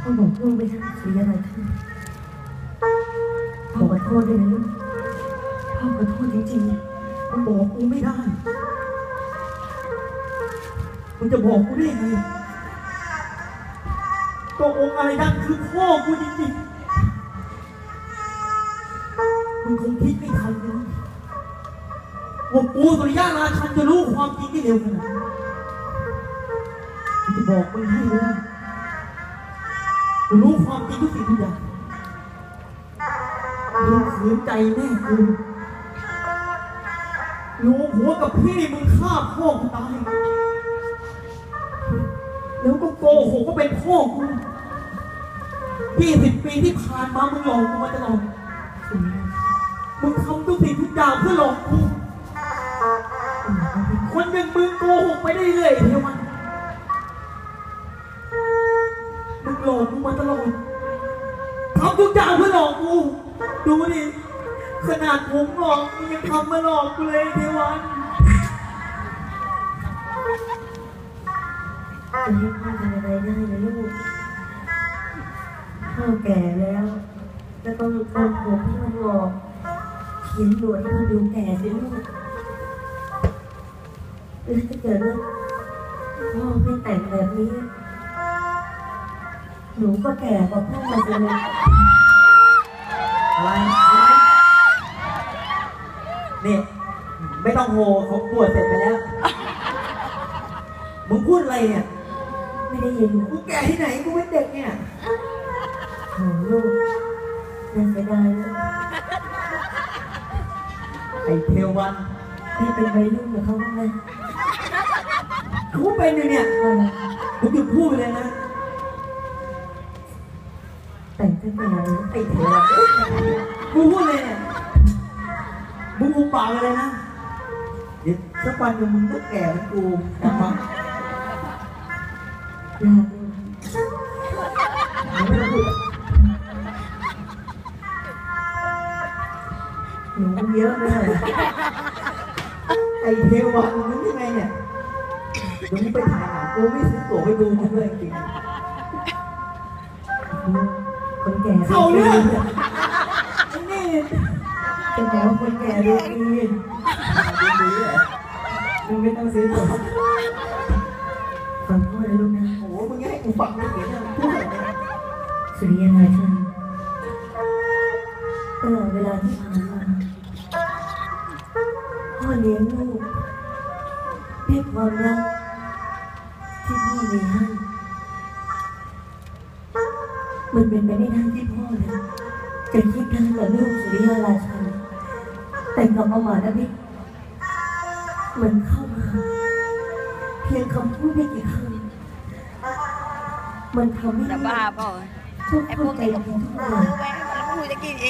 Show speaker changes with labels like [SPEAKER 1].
[SPEAKER 1] พ่อบอกลูกไม่ใช่สุริอะไรขึ้นพ่อขอโทษด้วยนะลูกพ่อขอโทษจริงๆ
[SPEAKER 2] มึงบอกกูไม่ได้มึงจะบอกกูได้ยังไงตัวองค์อะไรนั่นคือพ่อกูจริงๆมึงคงคิดไม่ทันเลยว่ากูสุริยะราชันจะรู้ความจริงได้เร็วขนาดนี้กูจะบอกมึงให้เลย รู้ความจริงทุกสิ่งทุกอย่างมึงขืนใจแม่กูรู้หัวกับพี่มึงฆ่าพ่อกูตาย แล้วก็โกหกว่าเป็นพ่อกูยี่สิบปีที่ผ่านมามึงหลอกกูมาตลอดมึงทำทุกสิ่งทุกอย่างเพื่อหลอกกูคนอย่างมึงโกหกไปได้เรื่อยเทวัน มาตลอดทำทุกอย่างเพื่อหลอกกู ดูดิขนาดผมหลอกมึงยังทำมาหลอกกูเลยเทวัน
[SPEAKER 1] จะให้พ่อทำอะไรได้นะลูกพ่อแก่แล้วก็ต้องโกนผมให้มันงอกเขียนหนวดให้มันดูแก่สิลูกแล้วถ้าเกิดว่าพ่อไม่แต่งแบบนี้ หนูก็แก่กว่าพ่อจะเลย
[SPEAKER 2] อะไรอะไรเนี่ยไม่ต้องโหเขาปวดเสร็จไปแล้ว มึงพูดอะไรเนี่ย
[SPEAKER 1] ไม่ได้ยิน
[SPEAKER 2] กูแก่ที่ไหนกูเป็นเด็กเนี่ย
[SPEAKER 1] โหลูกน่าเสียดายนะ
[SPEAKER 2] ไอ้เทวัน
[SPEAKER 1] ไม่เป็นวัยรุ่นกับเขาบ้างไหม
[SPEAKER 2] กูเป็นอยู่เนี่ย
[SPEAKER 1] เออ
[SPEAKER 2] มึงหยุดพูดไปเลยนะ
[SPEAKER 1] แต่งตั้งแต่ไหน
[SPEAKER 2] ไอ้เทวันกูพูดเลยเนี่ยมึงหูปากไปเลยนะ เดี๋ยวสักวันหนึงมึงก็แก่เหมือนกูจำไว้
[SPEAKER 1] ยากลูก
[SPEAKER 2] มึงไม่ต้องพูด
[SPEAKER 1] หนูเยอะเลย
[SPEAKER 2] ไอเทวันมึงยังไงเนี่ยเดี๋ยวมึงไปถ่ายหนังกูไม่ซื้อตั๋วไปดูมึงเลยจริง
[SPEAKER 1] ค
[SPEAKER 2] เข้าเรื่องไอ้นี่
[SPEAKER 1] จะบอกว่าคนแก่ดูดี
[SPEAKER 2] ดูดีเหรอมึงไม่ต้องซื้อตั๋ว
[SPEAKER 1] ฟังพ่อนะลูกนะ
[SPEAKER 2] โอ้มึงให้กูฟังไม่เห็นพูดอะไรเนี่ย
[SPEAKER 1] สุริยานาชันตลอดเวลาที่ผ่านมาพ่อเลี้ยงลูกด้วยความรักที่พ่อมีให้ มันเป็นไปไม่ได้ที่พ่อนะจะคิดทำกับลูกสุริยาราชันแต่กับประมาทนะพี่มันเข้ามาเพียงคำพูดไม่กี่คำมันทำให้
[SPEAKER 3] จะบ้าเปล่า
[SPEAKER 1] ทุก
[SPEAKER 3] ไอ้
[SPEAKER 1] ค
[SPEAKER 3] พวนก
[SPEAKER 1] ใจ
[SPEAKER 3] นี้ก็
[SPEAKER 1] เพียงทุกอ
[SPEAKER 3] เอย่างอแม่งแล้วกูจะกินเอง